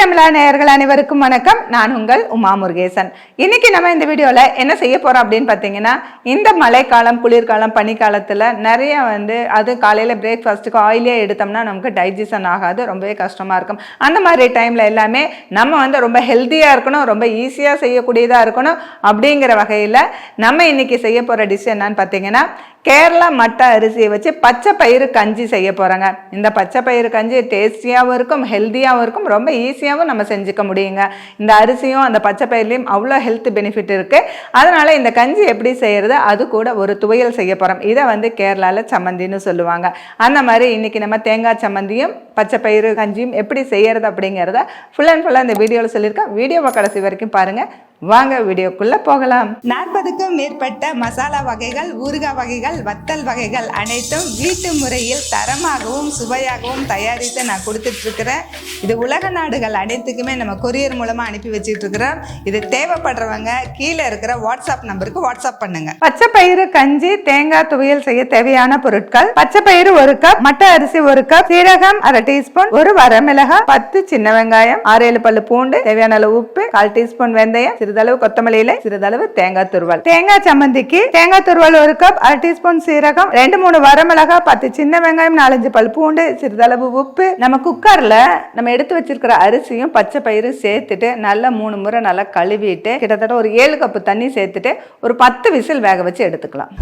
தமிழா நேயர்கள் அனைவருக்கும் வணக்கம். நான் உங்கள் உமா முருகேசன். இன்னைக்கு நம்ம இந்த வீடியோவில் என்ன செய்ய போகிறோம் அப்படின்னு பார்த்தீங்கன்னா இந்த மழைக்காலம் குளிர்காலம் பனிக்காலத்தில் நிறைய வந்து அது காலையில் பிரேக்ஃபாஸ்ட்டுக்கு ஆயிலே எடுத்தோம்னா நமக்கு டைஜஷன் ஆகாது ரொம்பவே கஷ்டமாக இருக்கும். அந்த மாதிரி டைமில் எல்லாமே நம்ம வந்து ரொம்ப ஹெல்த்தியாக இருக்கணும் ரொம்ப ஈஸியாக செய்யக்கூடியதாக இருக்கணும் அப்படிங்கிற வகையில் நம்ம இன்னைக்கு செய்ய போகிற டிஷ் என்னன்னு பார்த்தீங்கன்னா கேரளா மட்டை அரிசியை வச்சு பச்சை பயிறு கஞ்சி செய்ய போகிறாங்க இந்த பச்சை பயிறு கஞ்சி டேஸ்டியாகவும் இருக்கும் ஹெல்த்தியாகவும் இருக்கும் ரொம்ப ஈஸியாகவும் நம்ம செஞ்சுக்க முடியுங்க. இந்த அரிசியும் அந்த பச்சை பயிர்லையும் அவ்வளோ ஹெல்த் பெனிஃபிட் இருக்குது அதனால் இந்த கஞ்சி எப்படி செய்கிறது அது கூட ஒரு துவையல் செய்ய போகிறோம் இதை வந்து கேரளாவில் சம்மந்தின்னு சொல்லுவாங்க. அந்த மாதிரி இன்றைக்கி நம்ம தேங்காய் சம்மந்தியும் பச்சை பயிறு கஞ்சியும் எப்படி செய்கிறது அப்படிங்கிறத ஃபுல் அண்ட் ஃபுல்லாக இந்த வீடியோவில் சொல்லியிருக்கேன். வீடியோவை கடைசி வரைக்கும் பாருங்கள் வாங்க வீடியோக்குள்ளே போகலாம். நாற்பதுக்கும் மேற்பட்ட மசாலா வகைகள் ஊறுகாய் வகைகள் வத்தல் வகைகள் அனைத்தும் வீட்டு முறையில் தரமாகவும் சுவையாகவும் தயாரித்து நான் கொடுத்துட்டு இருக்கிறேன் இது உலக நாடுகள் அனைத்துக்குமே நம்ம கொரியர் மூலமாக அனுப்பி வச்சுட்டு இருக்கிறோம் இது தேவைப்படுறவங்க கீழே இருக்கிற வாட்ஸ்அப் நம்பருக்கு வாட்ஸ்அப் பண்ணுங்க. பச்சை பயிறு கஞ்சி தேங்காய் துவையல் செய்ய தேவையான பொருட்கள். பச்சை பயிறு ஒரு கப் மட்டை அரிசி ஒரு கப் சீரகம் அரை டீஸ்பூன் ஒரு வரமிளகாய் பத்து சின்ன வெங்காயம் ஆறு ஏழு பல்லு பூண்டு தேவையான அளவு உப்பு கால் டீஸ்பூன் வெந்தயம் சிறிதளவு கொத்தமல்லியில சிறிதளவு தேங்காய் துருவல். தேங்காய் சம்மந்திக்கு தேங்காய் துருவல் ஒரு கப் அரை டீஸ்பூன் சீரகம் ரெண்டு மூணு வரமிளகா பத்து சின்ன வெங்காயம் நாலஞ்சு பல் பூண்டு சிறிதளவு உப்பு. நம்ம குக்கர்ல நம்ம எடுத்து வச்சிருக்கிற அரிசியும் பச்சை பயிரும் சேர்த்துட்டு நல்லா மூணு முறை நல்லா கழுவிட்டு கிட்டத்தட்ட ஒரு ஏழு கப்பு தண்ணி சேர்த்துட்டு ஒரு பத்து விசில் வேக வச்சு எடுத்துக்கலாம்.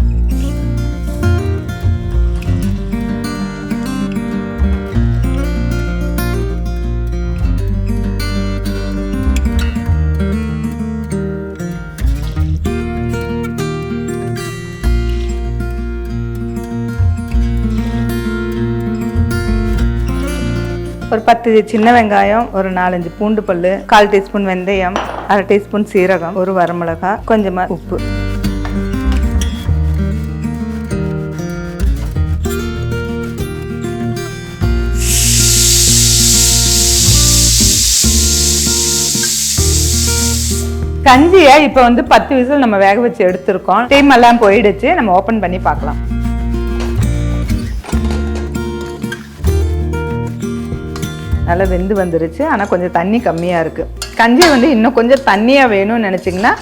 ஒரு பத்து சின்ன வெங்காயம் ஒரு நாலஞ்சு பூண்டு பல்லு கால் டீஸ்பூன் வெந்தயம் அரை டீஸ்பூன் சீரகம் ஒரு வரமிளகாய் கொஞ்சமாக உப்பு. கஞ்சியை இப்போ வந்து பத்து விசில் நம்ம வேக வச்சு எடுத்திருக்கோம். டைம் எல்லாம் போயிடுச்சு. நம்ம ஓப்பன் பண்ணி பார்க்கலாம். நல்லா வெந்து வந்துருச்சு. ஆனால் கொஞ்சம் தண்ணி கம்மியாக இருக்குது கஞ்சி வந்து இன்னும் கொஞ்சம் தண்ணியாக வேணும்னு நினச்சிங்கன்னா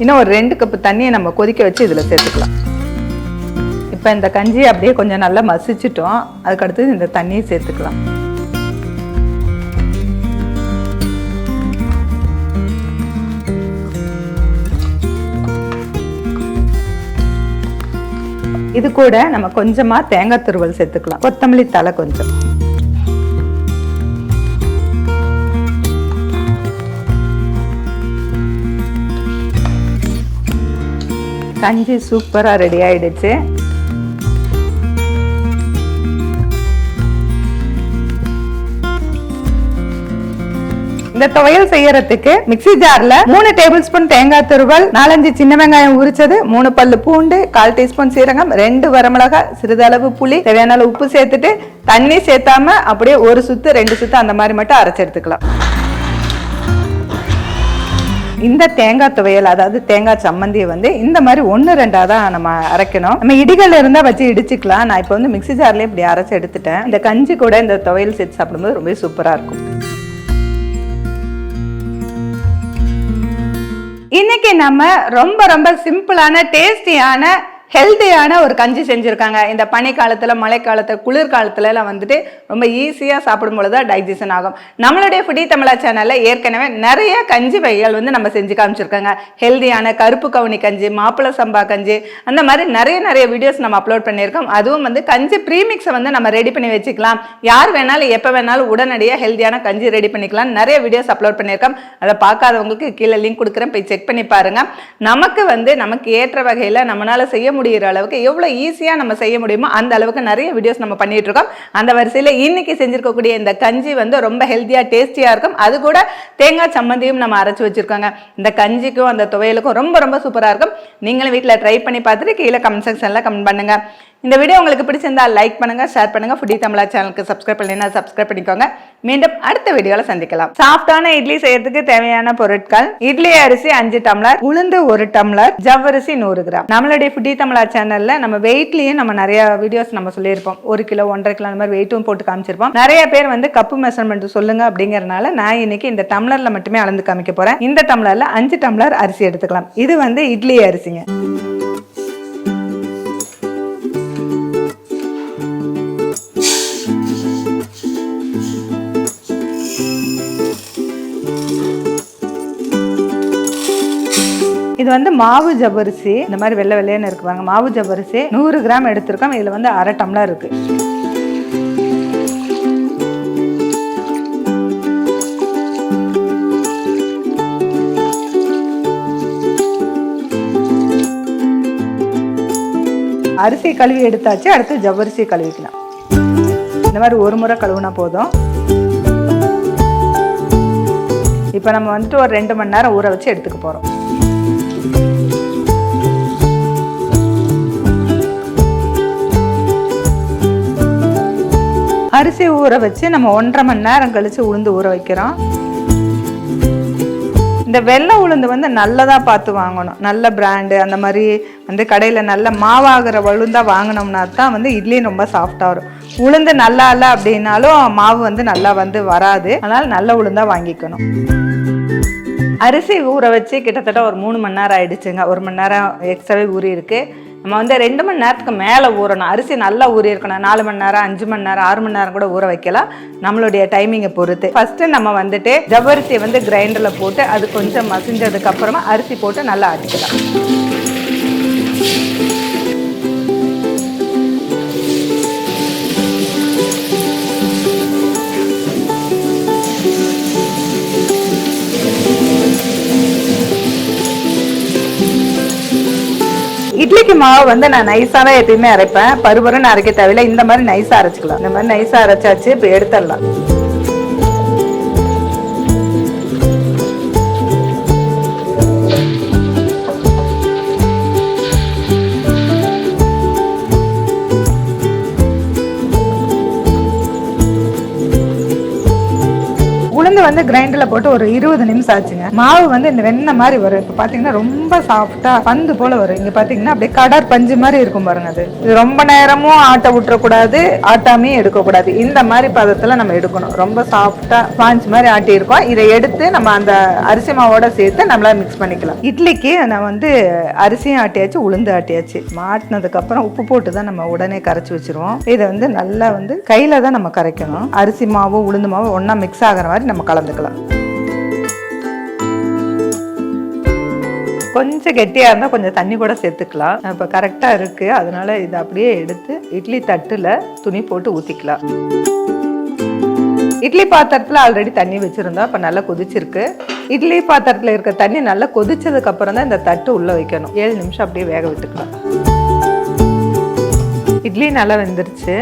இன்னும் ஒரு ரெண்டு கப்பு தண்ணியை நம்ம கொதிக்க வச்சு இதில் சேர்த்துக்கலாம். இப்போ இந்த கஞ்சியை அப்படியே கொஞ்சம் நல்லா மசிச்சிட்டோம். அதுக்கடுத்து இந்த தண்ணியை சேர்த்துக்கலாம். இது கூட நம்ம கொஞ்சமாக தேங்காய் துருவல் சேர்த்துக்கலாம். கொத்தமல்லி தலை கொஞ்சம். கஞ்சி சூப்பராக ரெடி ஆயிடுச்சு. இந்த துவையல் செய்யறதுக்கு மிக்ஸி ஜார்ல மூணு டேபிள் ஸ்பூன் தேங்காய் துருவல் நாலஞ்சு சின்ன வெங்காயம் உரிச்சது மூணு பல்லு பூண்டு கால் டீஸ்பூன் சீரகம் ரெண்டு வரமிளகா சிறிதளவு புளி தேவையான உப்பு சேர்த்துட்டு தண்ணி சேர்த்தாம அப்படியே ஒரு சுத்து ரெண்டு சுத்து அந்த மாதிரி மட்டும் அரைச்சு எடுத்துக்கலாம். இந்த தேங்காய் துவையல் அதாவது தேங்காய் சம்மந்தியை வந்து இந்த மாதிரி ஒன்று ரெண்டாக தான் நம்ம அரைக்கணும். நம்ம இடிகள் இருந்தால் வச்சு இடிச்சுக்கலாம். நான் இப்போ வந்து மிக்ஸி ஜார்லேயே இப்படி அரைச்சி எடுத்துட்டேன். இந்த கஞ்சி கூட இந்த துவையல் சேர்த்து சாப்பிடும்போது ரொம்ப சூப்பராக இருக்கும். இன்னைக்கு நம்ம ரொம்ப ரொம்ப சிம்பிளான டேஸ்டியான ஹெல்த்தியான ஒரு கஞ்சி செஞ்சுருக்காங்க. இந்த பனிக்காலத்தில் மழைக்காலத்தில் குளிர்காலத்துல எல்லாம் வந்துட்டு ரொம்ப ஈஸியாக சாப்பிடும் பொழுது தான் டைஜஷன் ஆகும். நம்மளுடைய ஃபுடி தமிழா சேனலில் ஏற்கனவே நிறைய கஞ்சி வகைகள் வந்து நம்ம செஞ்சு காமிச்சிருக்காங்க. ஹெல்தியான கருப்பு கவுனி கஞ்சி மாப்பிள சம்பா கஞ்சி அந்த மாதிரி நிறைய நிறைய வீடியோஸ் நம்ம அப்லோட் பண்ணியிருக்கோம். அதுவும் வந்து கஞ்சி ப்ரீமிக்ஸை வந்து நம்ம ரெடி பண்ணி வச்சுக்கலாம். யார் வேணாலும் எப்போ வேணாலும் உடனடியாக ஹெல்தியான கஞ்சி ரெடி பண்ணிக்கலாம் நிறைய வீடியோஸ் அப்லோட் பண்ணியிருக்கோம். அதை பார்க்காதவங்களுக்கு கீழே லிங்க் கொடுக்குறேன். போய் செக் பண்ணி பாருங்கள் நமக்கு வந்து நமக்கு ஏற்ற வகையில் நம்மளால் செய்ய முடியும் முடிகிற அளவுக்கு எவ்வளோ ஈஸியாக நம்ம செய்ய முடியுமோ அந்த அளவுக்கு நிறைய வீடியோஸ் நம்ம பண்ணிட்டு இருக்கோம். அந்த வரிசையில் இன்னைக்கு செஞ்சிருக்கக்கூடிய இந்த கஞ்சி வந்து ரொம்ப ஹெல்த்தியாக டேஸ்டியாக இருக்கும். அது கூட தேங்காய் சம்மந்தியும் நம்ம அரைச்சி வச்சிருக்கோங்க. இந்த கஞ்சிக்கும் அந்த துவையலுக்கும் ரொம்ப ரொம்ப சூப்பராக இருக்கும். நீங்களும் வீட்டில் ட்ரை பண்ணி பார்த்துட்டு கீழே கமெண்ட் செக்ஷனில் கமெண்ட் பண்ணுங்க. இந்த வீடியோ உங்களுக்கு பிடிச்சிருந்தால் லைக் பண்ணுங்க ஷேர் பண்ணுங்க. ஃபுட்டி தமிழா சேனலுக்கு சப்ஸ்கிரைப் பண்ணினா சப்ஸ்கிரைப் பண்ணிக்கோங்க. மீண்டும் அடுத்த வீடியோவில் சந்திக்கலாம். சாஃப்டான இட்லி செய்யறதுக்கு தேவையான பொருட்கள் இட்லி அரிசி அஞ்சு டம்ளர் உளுந்து ஒரு டம்ளர் ஜவ்வரிசி நூறு கிராம். நம்மளுடைய ஃபுட்டி தமிழா சேனல்ல நம்ம வெயிட்லயும் நம்ம நிறைய வீடியோஸ் நம்ம சொல்லியிருப்போம். ஒரு கிலோ ஒன்றரை கிலோ அந்த மாதிரி வெயிட்டும் போட்டு காமிச்சிருப்போம். நிறைய பேர் வந்து கப்பு மெஷர்மெண்ட் சொல்லுங்க அப்படிங்கறனால நான் இன்னைக்கு இந்த டம்ளர்ல மட்டுமே அளந்து காமிக்க போறேன். இந்த டம்ளர்ல அஞ்சு டம்ளர் அரிசி எடுத்துக்கலாம். இது வந்து இட்லி அரிசிங்க. இது வந்து மாவு ஜவ்வரிசி. இந்த மாதிரி வெள்ளை வெள்ளையன்னு இருக்கு பாருங்க. மாவு ஜவ்வரிசி நூறு கிராம் எடுத்திருக்கோம். இதில் வந்து அரை டம்ளர் இருக்கு. அரிசி கழுவி எடுத்தாச்சு. அடுத்து ஜவ்வரிசி கழுவிக்கலாம். இந்த மாதிரி ஒரு முறை கழுவுனா போதும். இப்போ நம்ம வந்துட்டு ஒரு ரெண்டு மணி நேரம் ஊற வச்சு எடுத்துக்க போகிறோம் அரிசி ஊற வச்சு நம்ம ஒன்றரை மணி நேரம் கழித்து உளுந்து ஊற வைக்கிறோம். இந்த வெள்ளை உளுந்து வந்து நல்லதாக பார்த்து வாங்கணும். நல்ல பிராண்டு அந்த மாதிரி வந்து கடையில் நல்ல மாவாகிற உளுந்தாக வாங்கினோம்னா தான் வந்து இட்லி ரொம்ப சாஃப்டாக வரும். உளுந்து நல்லா இல்லை அப்படின்னாலும் மாவு வந்து நல்லா வந்து வராது. அதனால் நல்ல உளுந்தாக வாங்கிக்கணும். அரிசி ஊற வச்சு கிட்டத்தட்ட ஒரு மூணு மணி நேரம் ஆயிடுச்சுங்க. ஒரு மணி நேரம் எக்ஸ்ட்ராவே ஊறி இருக்குது நம்ம வந்து ரெண்டு மணி நேரத்துக்கு மேலே ஊறணும். அரிசி நல்லா ஊறி இருக்கணும். நாலு மணி நேரம் அஞ்சு மணி நேரம் ஆறு மணி நேரம் கூட ஊற வைக்கலாம் நம்மளுடைய டைமிங்கை பொறுத்து. ஃபஸ்ட்டு நம்ம வந்துட்டு ஜவ்வரிசியை வந்து கிரைண்டரில் போட்டு அது கொஞ்சம் மசிஞ்சதுக்கப்புறமா அரிசி போட்டு நல்லா ஆட்டிக்கலாம். மாவு வந்து நான் நைஸாக தான் எப்பயுமே அரைப்பேன். பருபருன்னு அரைக்க தேவையில்ல. இந்த மாதிரி நைஸாக அரைச்சிக்கலாம். இந்த மாதிரி நைஸாக அரைச்சாச்சு இப்போ எடுத்துடலாம். உளுந்து வந்து கிரைண்டர்ல போட்டு ஒரு இருபது நிமிஷம் ஆச்சுங்க. மாவு வந்து இந்த வெண்ணெய் மாதிரி வரும். இப்போ பாத்தீங்கன்னா ரொம்ப சாஃப்டா பந்து போல வரும். இங்க பாத்தீங்கன்னா அப்படியே கடற் பஞ்சு மாதிரி இருக்கும் பாருங்க அது. இது ரொம்ப நேரமும் ஆட்டை விட்டுறக்கூடாது ஆட்டாமே எடுக்கக்கூடாது. இந்த மாதிரி பதத்துல நம்ம எடுக்கணும். ரொம்ப சாஃப்டா ஸ்பாஞ்ச் மாதிரி ஆட்டி இருக்கோம் இதை எடுத்து நம்ம அந்த அரிசி மாவோட சேர்த்து நம்மளா மிக்ஸ் பண்ணிக்கலாம். இட்லிக்கு நான் வந்து அரிசியும் ஆட்டியாச்சு உளுந்து ஆட்டியாச்சு. மாட்டினதுக்கு அப்புறம் உப்பு போட்டு தான் நம்ம உடனே கரைச்சி வச்சிருவோம். இதை வந்து நல்லா வந்து கையில தான் நம்ம கரைக்கணும். அரிசி மாவு உளுந்து மாவு ஒன்றா மிக்ஸ் ஆகிற மாதிரி நம்ம கலந்துக்கலாம். கொஞ்சம் கெட்டியாக இருந்தால் கொஞ்சம் தண்ணி கூட சேர்த்துக்கலாம். இப்போ கரெக்டாக இருக்குது அதனால் இதை அப்படியே எடுத்து இட்லி தட்டில் துணி போட்டு ஊற்றிக்கலாம் இட்லி பாத்திரத்தில் ஆல்ரெடி தண்ணி வச்சுருந்தோம் இப்போ நல்லா கொதிச்சிருக்கு. இட்லி பாத்திரத்தில் இருக்க தண்ணி நல்லா கொதிச்சதுக்கப்புறம் தான் இந்த தட்டு உள்ளே வைக்கணும். ஏழு நிமிஷம் அப்படியே வேக விட்டுக்கலாம். இட்லி நல்லா வெந்துருச்சு.